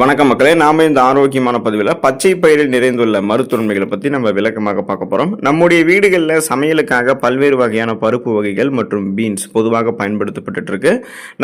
வணக்கம் மக்களே நாம இந்த ஆரோக்கியமான பதிவில் பச்சை பயிரில் நிறைந்துள்ள மருத்துவன்மைகளை பற்றி நம்ம விளக்கமாக பார்க்க போகிறோம் நம்முடைய வீடுகளில் சமையலுக்காக பல்வேறு வகையான பருப்பு வகைகள் மற்றும் பீன்ஸ் பொதுவாக பயன்படுத்தப்பட்டு இருக்கு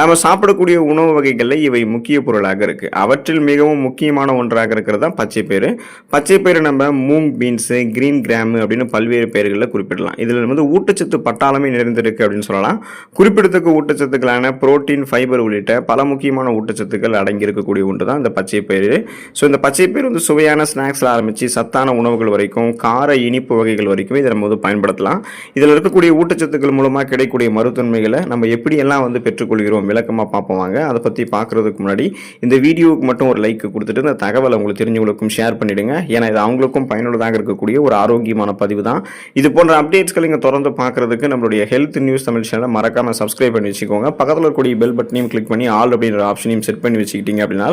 நம்ம சாப்பிடக்கூடிய உணவு வகைகளில் இவை முக்கிய பொருளாக இருக்கு. அவற்றில் மிகவும் முக்கியமான ஒன்றாக இருக்கிறது தான் பச்சை பயிறு. பச்சை பயிறு நம்ம மூங் பீன்ஸு கிரீன் கிராமு அப்படின்னு பல்வேறு பெயர்களில் குறிப்பிடலாம். இதில் வந்து ஊட்டச்சத்து பட்டாளமே நிறைந்திருக்கு அப்படின்னு சொல்லலாம். குறிப்பிடத்தக்க ஊட்டச்சத்துக்களான புரோட்டீன் ஃபைபர் உள்ளிட்ட பல முக்கியமான ஊட்டச்சத்துக்கள் அடங்கியிருக்கக்கூடிய ஒன்று தான் இந்த பச்சை பயிறு. ஸோ இந்த பச்சை பயிறு வந்து சுவையான ஸ்நாக்ஸில் ஆரம்பித்து சத்தான உணவுகள் வரைக்கும் கார இனிப்பு வகைகள் வரைக்கும் இதை நம்ம வந்து பயன்படுத்தலாம். இதில் இருக்கக்கூடிய ஊட்டச்சத்துக்கள் மூலமாக கிடைக்கக்கூடிய மருத்துவன்மைகளை நம்ம எப்படியெல்லாம் வந்து பெற்றுக்கொள்கிறோம் விளக்கமாக பார்ப்போம் வாங்க. அதை பற்றி பார்க்குறதுக்கு முன்னாடி இந்த வீடியோவுக்கு மட்டும் ஒரு லைக் கொடுத்துட்டு இந்த தகவலை உங்களுக்கு தெரிஞ்சவங்களுக்கும் ஷேர் பண்ணிவிடுங்க ஏன்னா இது அவங்களுக்கும் பயனுள்ளதாக இருக்கக்கூடிய ஒரு ஆரோக்கியமான பதிவு தான். இது போன்ற அப்டேட்ஸ்களை இங்கே தொடர்ந்து பார்க்குறதுக்கு நம்மளுடைய ஹெல்த் நியூஸ் தமிழ் சேனலை மறக்காமல் சப்ஸ்கிரைப் பண்ணி வச்சுக்கோங்க. பக்கத்தில் இருக்கக்கூடிய பெல் பட்டனையும் கிளிக் பண்ணி ஆல் அப்படின்ற ஆப்ஷனையும் செட் பண்ணி வச்சுக்கிட்டீங்க அப்படின்னா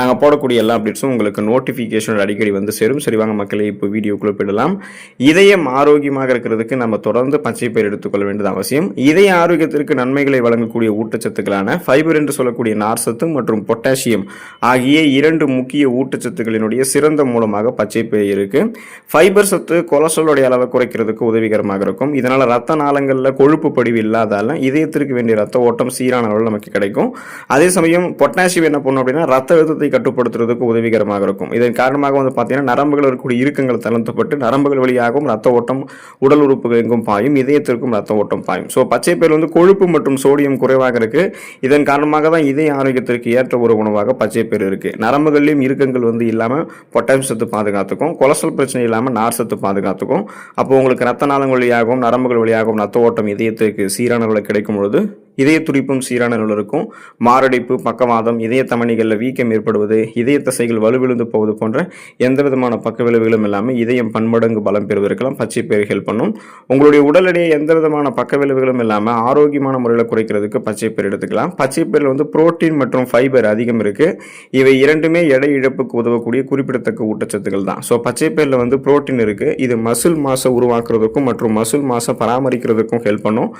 நாங்கள் போடக்கூடிய எல்லா அப்டேட்ஸும் உங்களுக்கு நோட்டிஃபிகேஷன் அடிக்கடி வந்து சேரும். சரி வாங்க மக்களே இப்போ வீடியோக்குள்ளே போயிடலாம். இதயம் ஆரோக்கியமாக இருக்கிறதுக்கு நம்ம தொடர்ந்து பச்சை பயிர் எடுத்துக்கொள்ள வேண்டியது அவசியம். இதய ஆரோக்கியத்திற்கு நன்மைகளை வழங்கக்கூடிய ஊட்டச்சத்துக்களான ஃபைபர் என்று சொல்லக்கூடிய நார்சத்து மற்றும் பொட்டாசியம் ஆகிய இரண்டு முக்கிய ஊட்டச்சத்துக்களினுடைய சிறந்த மூலமாக பச்சை பயிர் இருக்குது ஃபைபர் சத்து கொலஸ்ட்ராலோடைய அளவை குறைக்கிறதுக்கு உதவிகரமாக இருக்கும். இதனால் ரத்த நாளங்களில் கொழுப்பு படிவு இல்லாதால இதயத்திற்கு வேண்டிய ரத்த ஓட்டம் சீரான அளவில் நமக்கு கிடைக்கும். அதே சமயம் பொட்டாசியம் என்ன பண்ணும் அப்படின்னா ரத்த அழுத்தத்தை கட்டுப்படுத்துறதுக்கு உதவிகரமாக இருக்கும். இதன் காரணமாக வந்து பார்த்தீங்கன்னா நரம்புகள் இருக்கக்கூடிய இறுக்கங்கள் தளர்த்தப்பட்டு நரம்புகள் வழியாகவும் ரத்த ஓட்டம் உடல் உறுப்புகள் எங்கும் பாயும் இதயத்திற்கும் ரத்த ஓட்டம் பாயும். ஸோ பச்சை பயிர் வந்து கொழுப்பு மற்றும் சோடியம் குறைவாக இருக்கு. இதன் காரணமாக தான் இதய ஆரோக்கியத்திற்கு ஏற்ற ஒரு உணவாக பச்சை பயிர் இருக்கு. நரம்புகள்லையும் இறுக்கங்கள் வந்து இல்லாமல் பொட்டாசியம் சத்து பாதுகாத்துக்கும் கொலஸ்ட்ரால் பிரச்சனை இல்லாமல் நார் சத்து பாதுகாத்துக்கும். அப்போ உங்களுக்கு ரத்த நாளங்கள் வழியாகவும் நரம்புகள் வழியாகவும் ரத்த ஓட்டம் இதயத்திற்கு சீரான அளவில் கிடைக்கும் பொழுது இதய துடிப்பும் சீரான அளவில் இருக்கும். மாரடைப்பு பக்கவாதம் இதய தமணிகளில் வீக்கம் ஏற்படுவது இதய தசைகள் வலுவிழுந்து போவது போன்ற எந்த விதமான பக்க விளைவுகளும் இல்லாமல் இதயம் பன்மடங்கு பலம் பெறுவதற்கெல்லாம் பச்சை பயிர் ஹெல்ப் பண்ணும். உங்களுடைய உடல் எடையை எந்த விதமான பக்க விளைவுகளும் இல்லாமல் ஆரோக்கியமான முறையில் குறைக்கிறதுக்கு பச்சை பயிர் எடுத்துக்கலாம். பச்சை பயிரில் வந்து புரோட்டீன் மற்றும் ஃபைபர் அதிகம் இருக்குது இவை இரண்டுமே எடை இழப்புக்கு உதவக்கூடிய குறிப்பிடத்தக்க ஊட்டச்சத்துக்கள் தான். ஸோ பச்சை பயிரில் வந்து புரோட்டீன் இருக்குது இது மசில் மாசை உருவாக்குறதுக்கும் மற்றும் மசில் மாசை பராமரிக்கிறதுக்கும் ஹெல்ப் பண்ணும்.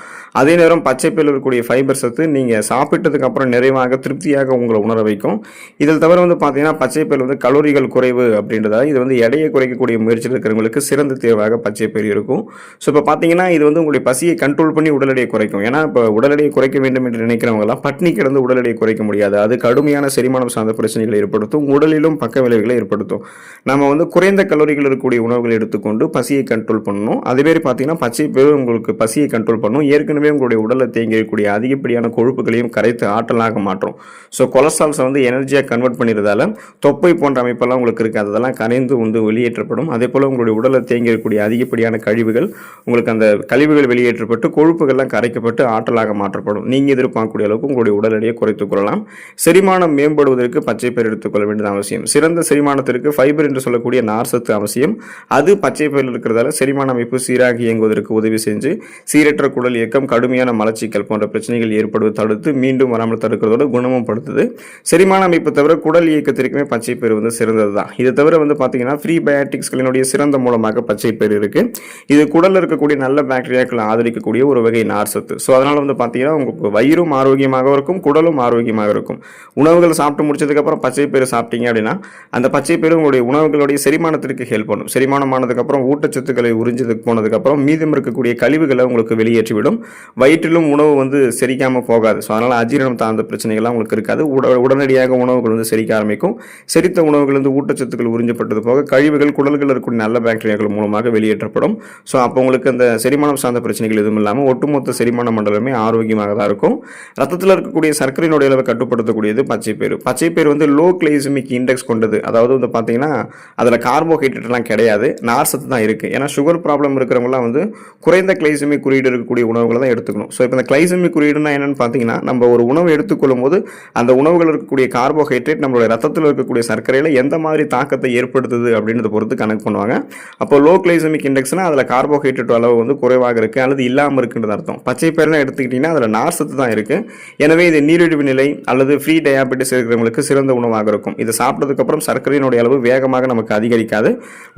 அதே நேரம் பச்சை பயிரில் இருக்கக்கூடிய ஃபைபர் சத்து நீங்கள் சாப்பிட்டதுக்கு அப்புறம் நிறைவாக திருப்தியாக உங்களை உணர வைக்கும். இதில் தவிர வந்து பார்த்தீங்கன்னா பச்சை பயிர் வந்து கலோரிகள் குறைவு அப்படின்றதால் இது வந்து எடையை குறைக்கக்கூடிய முயற்சியில் இருக்கிறவங்களுக்கு சிறந்த தேர்வாக பச்சை பயிர் இருக்கும். ஸோ இப்போ பார்த்தீங்கன்னா இது வந்து உங்களுடைய பசியை கண்ட்ரோல் பண்ணி உடல் எடையை குறைக்கும். ஏன்னா இப்போ உடல் எடையை குறைக்க வேண்டும் என்று நினைக்கிறவங்களாம் பட்னி கிடந்து உடல் எடையை குறைக்க முடியாது. அது கடுமையான செரிமானம் சார்ந்த பிரச்சனைகளை ஏற்படுத்தும் உடலிலும் பக்க விளைவுகளை ஏற்படுத்தும். நம்ம வந்து குறைந்த கலோரிகள் இருக்கக்கூடிய உணவுகளை எடுத்துக்கொண்டு பசியை கண்ட்ரோல் பண்ணணும். அதே பார்த்தீங்கன்னா பச்சை பயிர் உங்களுக்கு பசியை கண்ட்ரோல் பண்ணும். ஏற்கனவே உங்களுடைய உடலில் தேங்கி அதிகப்படியான கொழுப்புகளையும் கரைத்து ஆற்றலாக மாற்றும். ஸோ கொலஸ்ட்ரால்ஸை வந்து எனர்ஜியாக கன்வெர்ட் பண்ணிடுறதால தொப்பை போன்ற அமைப்பெல்லாம் உங்களுக்கு இருக்குது அதெல்லாம் கரைந்து வந்து வெளியேற்றப்படும். அதே போல் உங்களுடைய உடலில் தேங்கியிருக்கக்கூடிய அதிகப்படியான கழிவுகள் உங்களுக்கு அந்த கழிவுகள் வெளியேற்றப்பட்டு கொழுப்புகள்லாம் கரைக்கப்பட்டு ஆற்றலாக மாற்றப்படும். நீங்கள் எதிர்பார்க்கக்கூடிய அளவுக்கு உங்களுடைய உடல் எடையை குறைத்துக் கொள்ளலாம். செரிமானம் மேம்படுவதற்கு பச்சை பயிர் எடுத்துக்கொள்ள வேண்டியது அவசியம். சிறந்த செரிமானத்திற்கு ஃபைபர் என்று சொல்லக்கூடிய நார்சத்து அவசியம். அது பச்சை பயிர் இருக்கிறதால செரிமான அமைப்பு சீராக இயங்குவதற்கு உதவி செஞ்சு சீரற்ற குடல் இயக்கம் கடுமையான மலச்சிக்கல் போன்ற பிரச்சனைகள் ஏற்படுவது தடுத்து மீண்டும் வராமல் தடுக்கிறதோட குணமும் படுத்துது. செரிமான அமைப்பு தவிர குடல் இயக்கத்திற்குமே பச்சை பயிர் வந்து சிறந்தது தான் இதை தவிர வந்து பார்த்தீங்கன்னா ஃப்ரீ பயாட்டிக்ஸ்களினுடைய சிறந்த மூலமாக பச்சை பயிர் இருக்கு. இது குடலில் இருக்கக்கூடிய நல்ல பாக்டீரியாக்களை ஆதரிக்கக்கூடிய ஒரு வகை நார் சத்து. ஸோ அதனால் வந்து பார்த்தீங்கன்னா உங்களுக்கு வயிறும் ஆரோக்கியமாக இருக்கும் குடலும் ஆரோக்கியமாக இருக்கும். உணவுகள் சாப்பிட்டு முடிச்சதுக்கப்புறம் பச்சை பயிறு சாப்பிட்டீங்க அப்படின்னா அந்த பச்சை பயிறு உங்களுடைய உணவுகளுடைய செரிமானத்திற்கு ஹெல்ப் பண்ணும். செரிமானம் ஆனதுக்கப்புறம் ஊட்டச்சத்துக்களை உறிஞ்சதுக்கு போனதுக்கப்புறம் மீதம் இருக்கக்கூடிய கழிவுகளை உங்களுக்கு வெளியேற்றிவிடும். வயிற்றிலும் உணவு வந்து செரிக்காமல் போகாது. ஸோ அதனால் அஜீரணம் சார்ந்த பிரச்சனைகள்லாம் உங்களுக்கு இருக்காது. உட உடனடியாக உணவுகள் வந்து செரிக்க ஆரம்பிக்கும். செரித்த உணவுகள் வந்து ஊட்டச்சத்துக்கள் உறிஞ்சப்பட்டது போக கழிவுகள் குடல்களில் இருக்கக்கூடிய நல்ல பாக்டீரியாக்கள் மூலமாக வெளியேற்றப்படும். ஸோ அப்போ உங்களுக்கு அந்த செரிமானம் சார்ந்த பிரச்சனைகள் எதுவும் இல்லாமல் ஒட்டுமொத்த செரிமான மண்டலமே ஆரோக்கியமாக தான் இருக்கும். ரத்தத்தில் இருக்கக்கூடிய சர்க்கரையினுடைய அளவை கட்டுப்படுத்தக்கூடியது பச்சை பேர். பச்சை பேர் வந்து லோ கிளைசமிக் இண்டெக்ஸ் கொண்டது. அதாவது வந்து பார்த்தீங்கன்னா அதில் கார்போஹைட்ரேட்லாம் கிடையாது. நார் சத்து தான் இருக்குது ஏன்னா சுகர் ப்ராப்ளம் இருக்கிறவங்களாம் வந்து குறைந்த கிளைசமிக் குறியீடு இருக்கக்கூடிய உணவுகளை தான் எடுத்துக்கணும். ஸோ இப்போ இந்த கிளைசமிக் குறியீடுனா என்னன்னு பார்த்தீங்கன்னா நம்ம ஒரு உணவு எடுத்துக்கொள்ளும் போது அந்த உணவுகள் இருக்கக்கூடிய கார்போஹைட்ரேட் நம்மளுடைய ரத்தத்தில் இருக்கக்கூடிய சர்க்கரையில் எந்த மாதிரி தாக்கத்தை ஏற்படுத்துது அப்படின்றத பொறுத்து கணக்கு பண்ணுவாங்க. அப்போ லோ கிளைசமிக் இண்டெக்ஸ்னால் அதில் கார்போஹைட்ரேட் அளவு வந்து குறைவாக இருக்குது அல்லது இல்லாமல் இருக்குன்றது அர்த்தம். பச்சை பயிரெலாம் எடுத்துக்கிட்டிங்கன்னா அதில் நார்சத்து தான் இருக்குது எனவே இது நீரிழிவு நிலை அல்லது ஃப்ரீ டயாபெட்டிஸ் இருக்கிறவங்களுக்கு சிறந்த உணவாக இருக்கும். இதை சாப்பிட்டதுக்கப்புறம் சர்க்கரையினுடைய அளவு வேகமாக நமக்கு அதிகரிக்காது.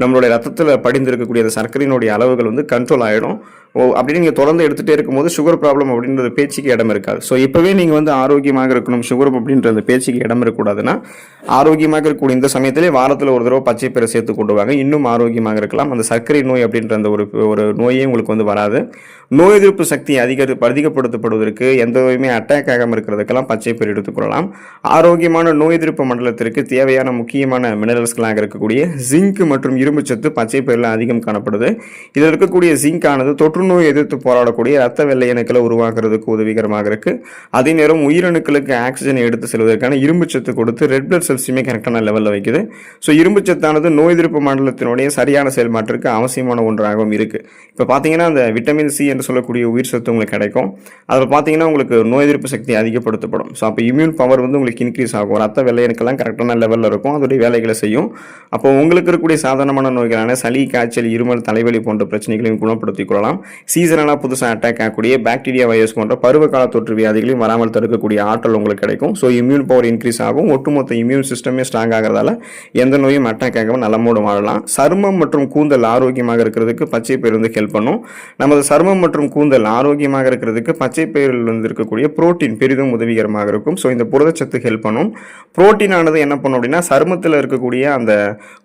நம்மளுடைய ரத்தத்தில் படிந்திருக்கக்கூடிய அந்த சர்க்கரையினுடைய அளவுகள் வந்து கண்ட்ரோல் ஆகிடும் அப்படின்னு நீங்கள் தொடர்ந்து எடுத்துகிட்டே இருக்கும்போது சுகர் ப்ராப்ளம் அப்படின்றது பேச்சுக்கு இடம் இருக்காது. ஸோ இப்போவே நீங்கள் வந்து ஆரோக்கியமாக இருக்கணும் சுகர் அப்படின்றது பேச்சுக்கு இடம் இருக்கக்கூடாதுன்னா ஆரோக்கியமாக இருக்கக்கூடிய இந்த சமயத்திலே வாரத்தில் ஒரு தடவை பச்சை பயிரை சேர்த்து கொண்டு வாங்க. இன்னும் ஆரோக்கியமாக இருக்கலாம். அந்த சர்க்கரை நோய் அப்படின்ற அந்த ஒரு ஒரு நோயே உங்களுக்கு வந்து வராது. நோய் எதிர்ப்பு சக்தி அதிகரி அதிகப்படுத்தப்படுவதற்கு எந்த நோயுமே அட்டாக் ஆகாமல் இருக்கிறதுக்கெல்லாம் பச்சை பயிர் எடுத்துக்கொள்ளலாம் ஆரோக்கியமான நோய் எதிர்ப்பு மண்டலத்திற்கு தேவையான முக்கியமான மினரல்ஸ்களாக இருக்கக்கூடிய ஜிங்க் மற்றும் இரும்புச்சத்து பச்சை பயிரில் அதிகம் காணப்படுது. இதில் இருக்கக்கூடிய ஜிங்க் ஆனது புற்றுநோய் எதிர்த்து போராடக்கூடிய ரத்த வெள்ளை அணுக்களை உருவாக்குறதுக்கு உதவிகரமாக இருக்குது அதே நேரம் உயிரணுக்களுக்கு ஆக்சிஜனை எடுத்து செல்வதற்கான இரும்பு சத்து கொடுத்து ரெட் பிளட் செல்ஸுமே கரெக்டான லெவலில் வைக்குது. ஸோ இரும்புச்சத்தானது நோய் எதிர்ப்பு மண்டலத்தினுடைய சரியான செயல்பாட்டிற்கு அவசியமான ஒன்றாகவும் இருக்குது இப்போ பார்த்தீங்கன்னா அந்த விட்டமின் சி என்று சொல்லக்கூடிய உயிர் சத்து உங்களுக்கு கிடைக்கும். அதில் பார்த்தீங்கன்னா உங்களுக்கு நோய் எதிர்ப்பு சக்தி அதிகப்படுத்தப்படும். ஸோ அப்போ இம்யூன் பவர் வந்து உங்களுக்கு இன்க்ரீஸ் ஆகும். ரத்த வெள்ளையணுக்கெல்லாம் கரெக்டான லெவலில் இருக்கும். அதோடைய வேலைகளை செய்யும். அப்போ உங்களுக்கு இருக்கக்கூடிய சாதாரணமான நோய்களான சளி காய்ச்சல் இருமல் தலைவலி போன்ற பிரச்சனைகளையும் குணப்படுத்திக் கொள்ளலாம். சீசனலாக புதுசாக அட்டாக் ஆகக்கூடிய பாக்டீரியா வைரஸ் போன்ற பருவகால தொற்று வியாதிகளையும் வராமல் தடுக்கக்கூடிய ஆற்றல் உங்களுக்கு கிடைக்கும். ஸோ இம்யூன் பவர் இன்க்ரீஸ் ஆகும். ஒட்டுமொத்த இம்யூன் சிஸ்டமே ஸ்ட்ராங் ஆகிறதால எந்த நோயும் அட்டாக் ஆகாமல் நலமோடு வாழலாம். சருமம் மற்றும் கூந்தல் ஆரோக்கியமாக இருக்கிறதுக்கு பச்சை பயிர் வந்து ஹெல்ப் பண்ணும். நமது சருமம் மற்றும் கூந்தல் ஆரோக்கியமாக இருக்கிறதுக்கு பச்சை பயிரில் வந்து இருக்கக்கூடிய புரோட்டீன் பெரிதும் உதவிகரமாக இருக்கும். ஸோ இந்த புரதச்சத்து ஹெல்ப் பண்ணும். புரோட்டீன் ஆனது என்ன பண்ணும் அப்படின்னா சருமத்தில் இருக்கக்கூடிய அந்த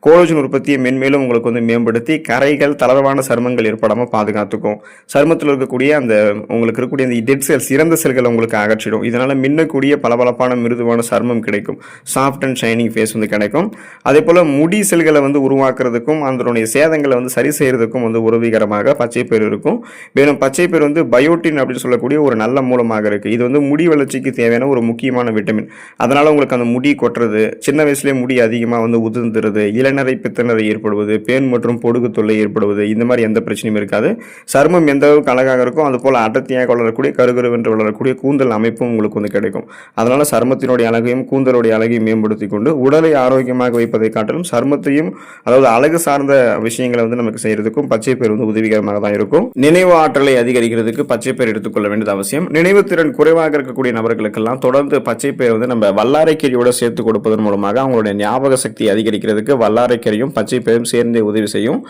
கோலஜன் உற்பத்தியை மென்மேலும் உங்களுக்கு வந்து மேம்படுத்தி கரைகள் தளர்வான சருமங்கள் ஏற்படாமல் பாதுகாத்துக்கும். சருமத்தில் இருக்கக்கூடிய அந்த உங்களுக்கு இருக்கக்கூடிய அந்த டெட் செல்ஸ் இறந்த செல்களை உங்களுக்கு அகற்றிடும். இதனால் மின்னக்கூடிய பளபளப்பான மிருதுவான சருமம் கிடைக்கும். சாஃப்ட் அண்ட் ஷைனிங் ஃபேஸ் வந்து கிடைக்கும். அதே போல் முடி செல்களை வந்து உருவாக்குறதுக்கும் அதனுடைய சேதங்களை வந்து சரி செய்யறதுக்கும் வந்து உதவிகரமாக பச்சை பேர் இருக்கும். மேலும் பச்சை வந்து பயோட்டின் அப்படின்னு சொல்லக்கூடிய ஒரு நல்ல மூலமாக இருக்குது இது வந்து முடி வளர்ச்சிக்கு தேவையான ஒரு முக்கியமான விட்டமின் அதனால் உங்களுக்கு அந்த முடி கொட்டுறது சின்ன வயசுலேயே முடி அதிகமாக வந்து உதிர்ந்துருது இளநரை பித்தநரை ஏற்படுவது பேன் மற்றும் பொடுகு தொல்லை ஏற்படுவது இந்த மாதிரி எந்த பிரச்சனையும் இருக்காது. சருமம் எந்த அளவுக்கு அழகாக இருக்கும் அது போல் அடர்த்தியாக வளரக்கூடிய கருகருவென்று வளரக்கூடிய கூந்தல் அமைப்பும் உங்களுக்கு வந்து கிடைக்கும். அதனால் சருமத்தினுடைய அழகையும் கூந்தலுடைய அழகையும் மேம்படுத்தி கொண்டு உடலை ஆரோக்கியமாக வைப்பதை காட்டிலும் சருமத்தையும் அதாவது அழகு சார்ந்த விஷயங்களை வந்து நமக்கு செய்யறதுக்கும் பச்சை பயிர் வந்து உதவிகரமாக தான் இருக்கும். நினைவு ஆற்றலை அதிகரிக்கிறதுக்கு பச்சை பயிர் எடுத்துக்கொள்ள வேண்டியது அவசியம். நினைவு திறன் குறைவாக இருக்கக்கூடிய நபர்களுக்கெல்லாம் தொடர்ந்து பச்சை பயிர் வந்து நம்ம வல்லாரைக்கீரையோட சேர்த்து கொடுப்பதன் மூலமாக அவங்களுடைய ஞாபக சக்தி அதிகரிக்கிறதுக்கு வல்லாரைக்கீரையும் பச்சை பயிரும் சேர்ந்தே உதவி செய்யும்.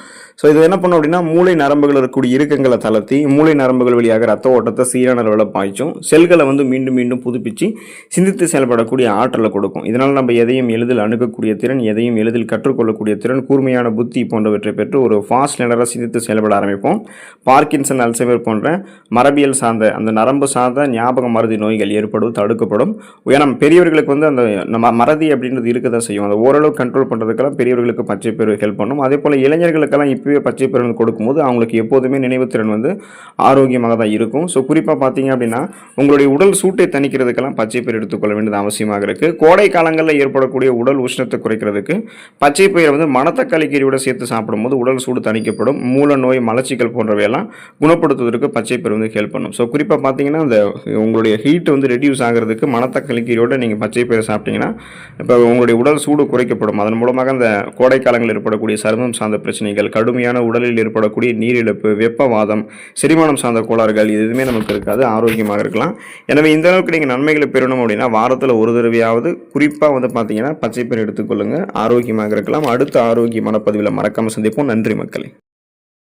ஸோ இது என்ன பண்ணும் அப்படின்னா மூளை நரம்புகள் இருக்கக்கூடிய இறுக்கங்களை தளர்த்தி மூளை நரம்புகள் வழியாக ரத்த ஓட்டத்தை சீரான அளவில் பாய்ச்சும் செல்களை வந்து மீண்டும் மீண்டும் புதுப்பிச்சு சிந்தித்து செயல்படக்கூடிய ஆற்றலை கொடுக்கும். இதனால் நம்ம எதையும் எளிதில் அணுகக்கூடிய திறன் எதையும் எளிதில் கற்றுக்கொள்ளக்கூடிய திறன் கூர்மையான புத்தி போன்றவற்றை பெற்று ஒரு ஃபாஸ்ட் லேனராக சிந்தித்து செயல்பட ஆரம்பிப்போம். பார்க்கின்சன் அல்சைமர் போன்ற மரபியல் சார்ந்த அந்த நரம்பு சார்ந்த ஞாபக மருதி நோய்கள் ஏற்படும் தடுக்கப்படும். ஏன்னா பெரியவர்களுக்கு வந்து அந்த நம்ம மறதி அப்படின்றது இருக்க தான் செய்யும். அந்த ஓரளவு கண்ட்ரோல் பண்ணுறதுக்கெல்லாம் பெரியவர்களுக்கு பச்சை பேர் ஹெல்ப் பண்ணும். அதே போல் இளைஞர்களுக்கெல்லாம் இப்போவே பச்சை பேர் கொடுக்கும்போது அவங்களுக்கு எப்போதுமே நினைவு நினைவுத்திறன் வந்து ஆரோக்கியமாக தான் இருக்கும். ஸோ குறிப்பாக பார்த்தீங்க அப்படின்னா உங்களுடைய உடல் சூட்டை தணிக்கிறதுக்கெல்லாம் பச்சை பயிர் எடுத்துக்கொள்ள வேண்டியது அவசியமாக இருக்குது கோடை காலங்களில் ஏற்படக்கூடிய உடல் உஷ்ணத்தை குறைக்கிறதுக்கு பச்சை பயிரை வந்து மணத்தக்காளி கீரையோட சேர்த்து சாப்பிடும்போது உடல் சூடு தணிக்கப்படும். மூல நோய் மலச்சிக்கல் போன்றவையெல்லாம் குணப்படுத்துவதற்கு பச்சை பயிர் வந்து ஹெல்ப் பண்ணும். ஸோ குறிப்பாக பார்த்தீங்கன்னா அந்த உங்களுடைய ஹீட் வந்து ரெடியூஸ் ஆகிறதுக்கு மணத்தக்காளி கீரையோட நீங்கள் பச்சை பயிரை சாப்பிட்டீங்கன்னா இப்போ உங்களுடைய உடல் சூடு குறைக்கப்படும். அதன் மூலமாக அந்த கோடை காலங்களில் ஏற்படக்கூடிய சருமம் சார்ந்த பிரச்சனைகள் கடுமையான உடலில் ஏற்படக்கூடிய நீரிழப்பு வாதம் செரிமானம் சார்ந்த கோளாறுகள் இது எதுவுமே நமக்கு இருக்காது ஆரோக்கியமாக இருக்கலாம். எனவே இந்த அளவுக்கு நீங்கள் நன்மைகளை பெறணும் அப்படின்னா வாரத்தில் ஒரு தடவையாவது குறிப்பாக வந்து பார்த்தீங்கன்னா பச்சை எடுத்துக்கொள்ளுங்கள் ஆரோக்கியமாக இருக்கலாம். அடுத்த ஆரோக்கியமான பதிவில் மறக்காமல் சந்திப்போம். நன்றி மக்களே.